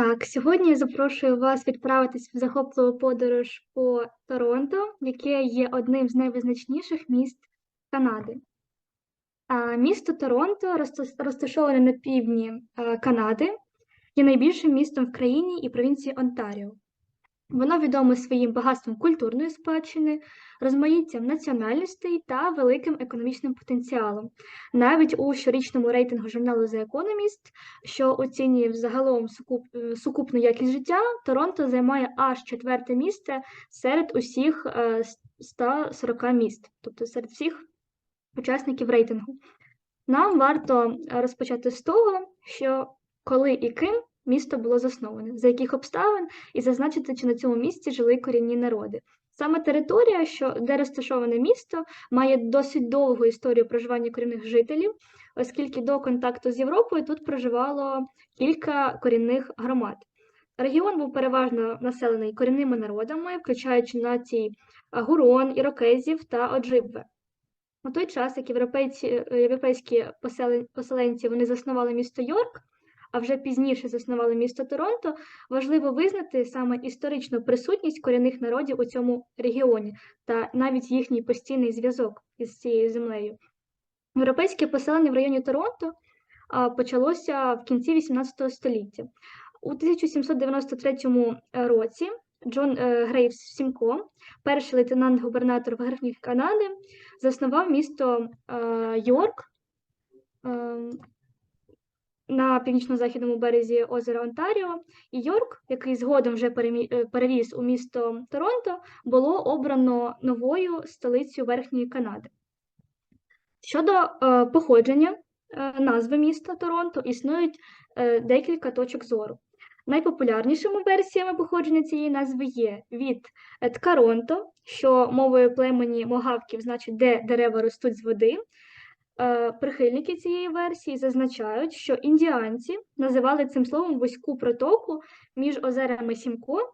Так, сьогодні я запрошую вас відправитись в захопливу подорож по Торонто, яке є одним з найвизначніших міст Канади. Місто Торонто розташоване на півдні Канади, є найбільшим містом в країні і провінції Онтаріо. Воно відоме своїм багатством культурної спадщини, розмаїттям національностей та великим економічним потенціалом. Навіть у щорічному рейтингу журналу The Economist, що оцінює взагалом сукуп, е, сукупну якість життя, Торонто займає аж четверте місце серед усіх е, с- 140 міст, тобто серед всіх учасників рейтингу. Нам варто е, розпочати з того, що коли і ким місто було засноване, за яких обставин, і зазначити, чи на цьому місці жили корінні народи. Саме територія, що, де розташоване місто, має досить довгу історію проживання корінних жителів, оскільки до контакту з Європою тут проживало кілька корінних громад. Регіон був переважно населений корінними народами, включаючи нації гурон, ірокезів та оджибве. У той час, як європейці, європейські поселен- поселенці вони заснували місто Йорк, а вже пізніше заснували місто Торонто, важливо визнати саме історичну присутність корінних народів у цьому регіоні та навіть їхній постійний зв'язок із цією землею. Європейське поселення в районі Торонто почалося в кінці XVIII століття. У 1793 році Джон е, Грейвс Сімко, перший лейтенант-губернатор Верхньої Канади, заснував місто е, Йорк е, на північно-західному березі озера Онтаріо. І Йорк, який згодом вже е, перевіз у місто Торонто, було обрано новою столицею Верхньої Канади. Щодо е, походження е, назви міста Торонто, існують е, декілька точок зору. Найпопулярнішими версіями походження цієї назви є від Ткаронто, що мовою племені могавків значить, де дерева ростуть з води. Е, Прихильники цієї версії зазначають, що індіанці називали цим словом вузьку протоку між озерами Сімко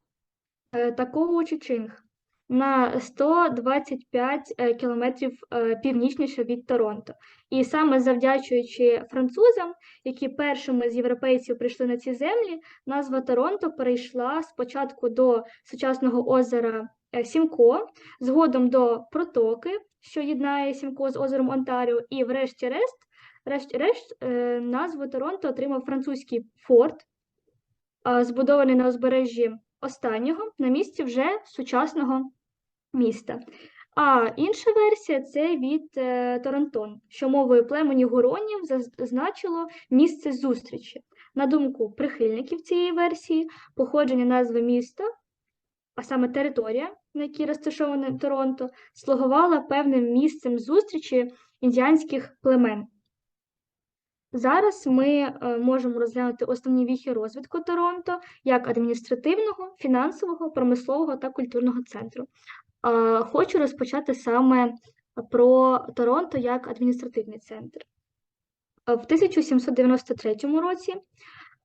е, та Коучичинг на 125 е, кілометрів північніше від Торонто. І саме завдячуючи французам, які першими з європейців прийшли на ці землі, назва Торонто перейшла спочатку до сучасного озера Сімко, згодом до протоки, що єднає Сімко з озером Онтаріо, і врешті-решт, врешті-решт, е, назву Торонто отримав французький форт, збудований на узбережжі останнього на місці вже сучасного міста. А інша версія це від е, Торонтон, що мовою племені гуронів зазначило місце зустрічі. На думку прихильників цієї версії, походження назви міста, а саме територія, на якій розташоване Торонто, слугувала певним місцем зустрічі індіанських племен. Зараз ми е, можемо розглянути основні віхи розвитку Торонто як адміністративного, фінансового, промислового та культурного центру. Хочу розпочати саме про Торонто як адміністративний центр. Е, В 1793 році,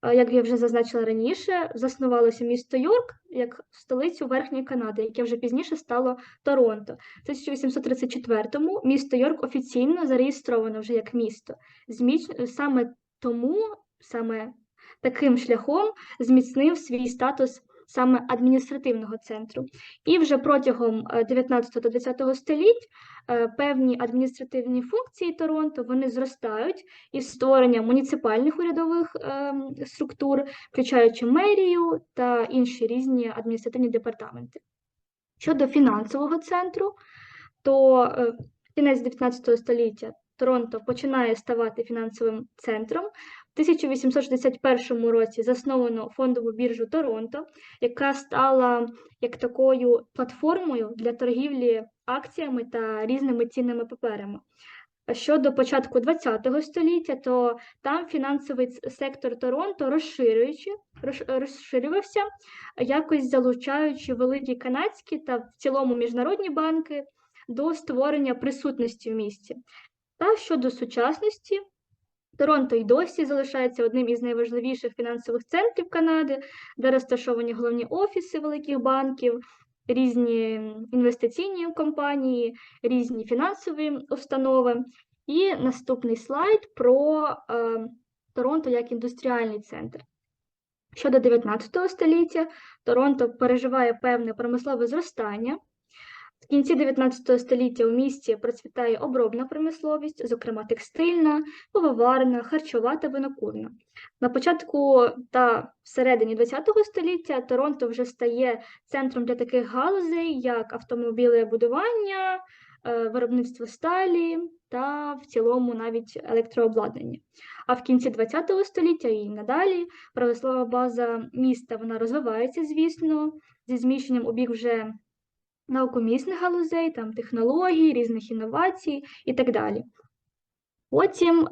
як я вже зазначила раніше, заснувалося місто Йорк як столицю Верхньої Канади, яке вже пізніше стало Торонто. В 1834-му місто Йорк офіційно зареєстровано вже як місто. Зміч- Саме тому, саме таким шляхом зміцнив свій статус саме адміністративного центру. І вже протягом 19 та 20 століть е, певні адміністративні функції Торонто вони зростають із створення муніципальних урядових ем, структур, включаючи мерію та інші різні адміністративні департаменти. Щодо фінансового центру, то е, кінець 19 століття Торонто починає ставати фінансовим центром. В 1861 році засновано фондову біржу Торонто, яка стала як такою платформою для торгівлі акціями та різними цінними паперами. Щодо початку ХХ століття, то там фінансовий сектор Торонто розширюючи, розширювався, якось залучаючи великі канадські та в цілому міжнародні банки до створення присутності в місті. Та щодо сучасності, Торонто й досі залишається одним із найважливіших фінансових центрів Канади, де розташовані головні офіси великих банків, різні інвестиційні компанії, різні фінансові установи. І наступний слайд про е, Торонто як індустріальний центр. Щодо 19 століття, Торонто переживає певне промислове зростання. В кінці 19 століття у місті процвітає обробна промисловість, зокрема текстильна, пивоварна, харчова та винокурна. На початку та всередині 20 століття Торонто вже стає центром для таких галузей, як автомобілебудування, е, виробництво сталі та в цілому навіть електрообладнання. А в кінці 20 століття і надалі промислова база міста вона розвивається, звісно, зі зміщенням у бік вже наукомісних галузей, там технологій, різних інновацій і так далі. Потім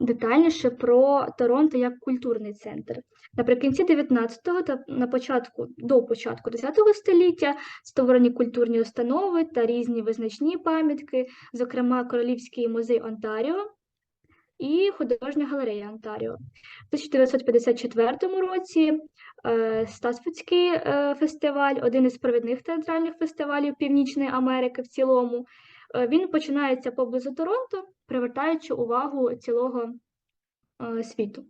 детальніше про Торонто як культурний центр. Наприкінці 19-го та на початку до початку 10-го століття створені культурні установи та різні визначні пам'ятки, зокрема Королівський музей Онтаріо і художня галерея Онтаріо. В 1954 році е, Стасфудський е, фестиваль, один із провідних театральних фестивалів Північної Америки в цілому, е, він починається поблизу Торонто, привертаючи увагу цілого світу.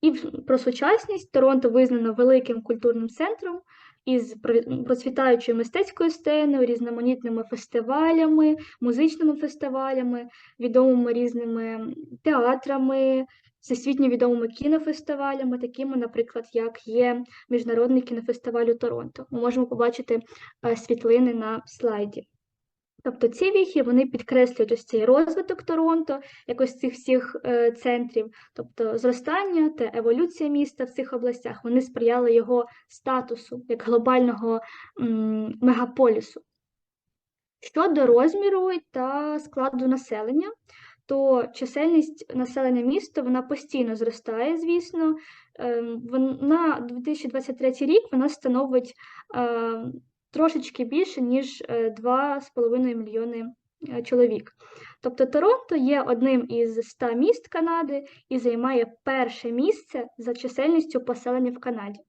І про сучасність Торонто визнано великим культурним центром із про- процвітаючою мистецькою сценою, різноманітними фестивалями, музичними фестивалями, відомими різними театрами, всесвітньо відомими кінофестивалями, такими, наприклад, як є Міжнародний кінофестиваль у Торонто. Ми можемо побачити е, світлини на слайді. Тобто ці віхи вони підкреслюють ось цей розвиток Торонто, якось цих всіх е, центрів, тобто зростання та еволюція міста в цих областях, вони сприяли його статусу як глобального м, мегаполісу. Щодо розміру та складу населення, то чисельність населення міста вона постійно зростає, звісно. Ем, вон- На 2023 рік вона становить е, трошечки більше, ніж е, 2,5 мільйони е, чоловік. Тобто Торонто є одним із 100 міст Канади і займає перше місце за чисельністю поселення в Канаді.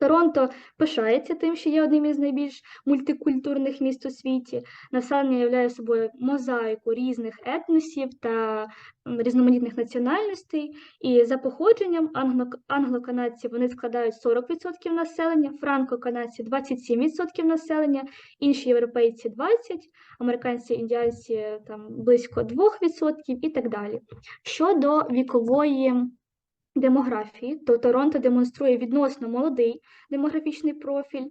Торонто пишається тим, що є одним із найбільш мультикультурних міст у світі. Населення являє собою мозаїку різних етносів та різноманітних національностей. І за походженням англо- англоканадці вони складають 40% населення, франко-канадці 27% населення, інші європейці 20%, американці, індіанці там близько 2% і так далі. Щодо вікової демографії, то Торонто демонструє відносно молодий демографічний профіль.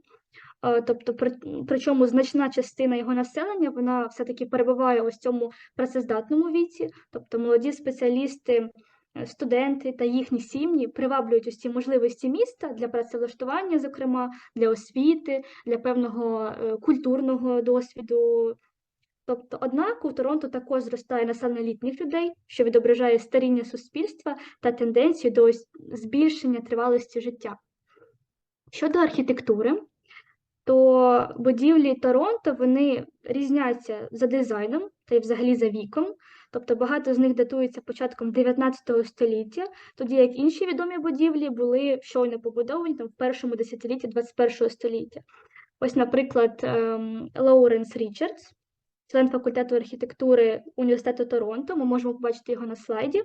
Е, Тобто, при, причому значна частина його населення вона все-таки перебуває ось цьому працездатному віці, тобто молоді спеціалісти, е, студенти та їхні сім'ї приваблюють ці можливості міста для працевлаштування, зокрема для освіти, для певного е, культурного досвіду. Тобто, однак у Торонто також зростає населення літніх людей, що відображає старіння суспільства та тенденцію до збільшення тривалості життя. Щодо архітектури, то будівлі Торонто вони різняться за дизайном та й взагалі за віком. Тобто багато з них датується початком 19 століття, тоді як інші відомі будівлі були щойно побудовані там, в першому десятилітті 21 століття. Ось, наприклад, ем, Лоуренс Річардс, член факультету архітектури Університету Торонто, ми можемо побачити його на слайді,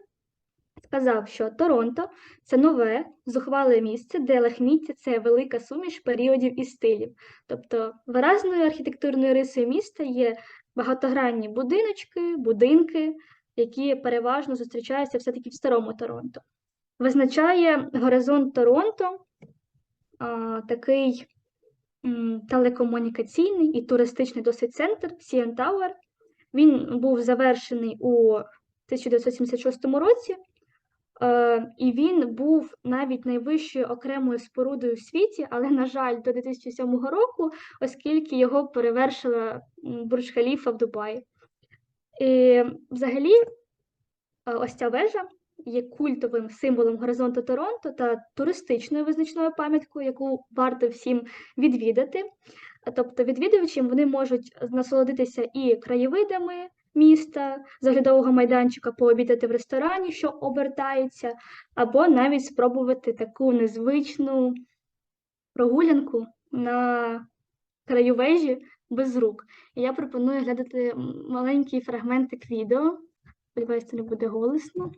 сказав, що Торонто це нове, зухвале місце, де лахміття це велика суміш періодів і стилів. Тобто виразною архітектурною рисою міста є багатогранні будиночки, будинки, які переважно зустрічаються все-таки в старому Торонто. Визначає горизонт Торонто а, такий телекомунікаційний і туристичний досить центр CN Tower. Він був завершений у 1976 році, е, і він був навіть найвищою окремою спорудою в світі, але, на жаль, до 2007 року, оскільки його перевершила м, Бурдж Халіфа в Дубаї. І взагалі, е, ось ця вежа є культовим символом горизонту Торонто та туристичною визначною пам'яткою, яку варто всім відвідати. Тобто відвідувачі вони можуть насолодитися і краєвидами міста, з оглядового майданчика пообідати в ресторані, що обертається, або навіть спробувати таку незвичну прогулянку на краю вежі без рук. І я пропоную глядати м, маленький фрагментик відео. Сподіваюся, це не буде голосно.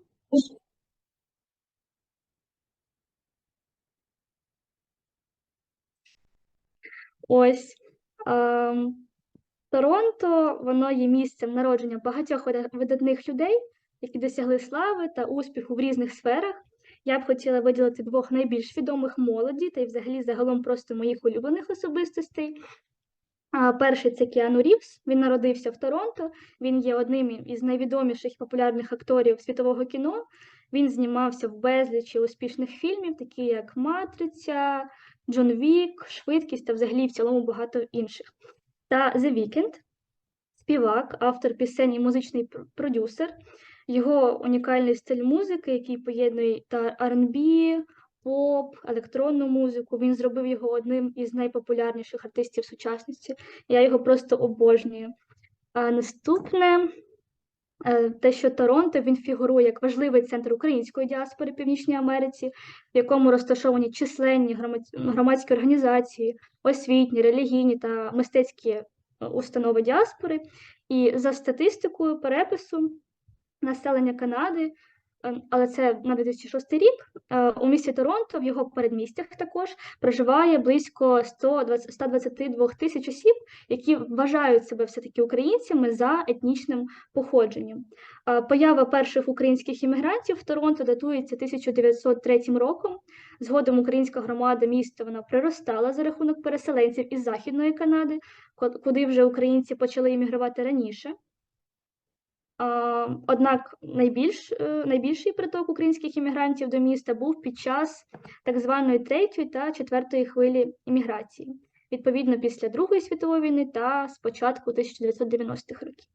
Ось ем, Торонто, воно є місцем народження багатьох видатних людей, які досягли слави та успіху в різних сферах. Я б хотіла виділити двох найбільш відомих молоді та й, взагалі, загалом просто моїх улюблених особистостей. Перший це Кіану Рівз. Він народився в Торонто. Він є одним із найвідоміших і популярних акторів світового кіно. Він знімався в безлічі успішних фільмів, такі як Матриця, Джон Вік, Швидкість та взагалі в цілому багато інших. Та The Weeknd, співак, автор пісень і музичний продюсер. Його унікальний стиль музики, який поєднує та R&B, поп, електронну музику. Він зробив його одним із найпопулярніших артистів сучасності. Я його просто обожнюю. А наступне е, те, що Торонто він фігурує як важливий центр української діаспори в Північній Америці, в якому розташовані численні громадські організації, освітні, релігійні та мистецькі е, установи діаспори. І за статистикою перепису населення Канади, але це на 2006 рік, е, у місті Торонто, в його передмістях також проживає близько 120 122 тисяч осіб, які вважають себе все-таки українцями за етнічним походженням. Е, Поява перших українських іммігрантів в Торонто датується 1903 роком. Згодом українська громада міста вона приростала за рахунок переселенців із Західної Канади, куди вже українці почали іммігрувати раніше. Однак найбільш, е, найбільший приток українських іммігрантів до міста був під час так званої третьої та четвертої хвилі імміграції, відповідно після Другої світової війни та з початку 1990-х років.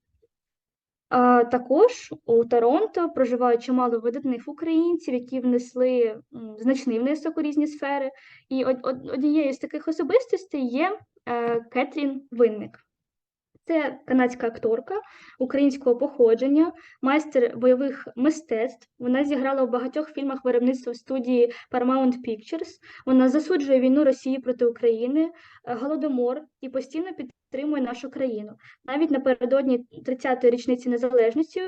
Також у Торонто проживають чимало видатних українців, які внесли значний внесок у різні сфери. І од- од- однією з таких особистостей є е, Кетрін Винник. Це канадська акторка українського походження, майстер бойових мистецтв. Вона зіграла в багатьох фільмах виробництва студії Paramount Pictures. Вона засуджує війну Росії проти України, е, голодомор і постійно підтримує нашу країну. Навіть напередодні 30-ї річниці незалежності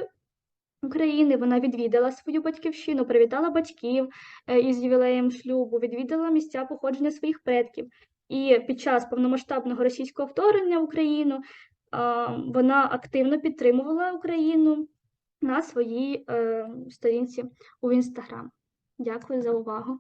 України вона відвідала свою батьківщину, привітала батьків е, із ювілеєм шлюбу, відвідала місця походження своїх предків. І під час повномасштабного російського вторгнення в Україну вона активно підтримувала Україну на своїй е, сторінці у Інстаграм. Дякую за увагу.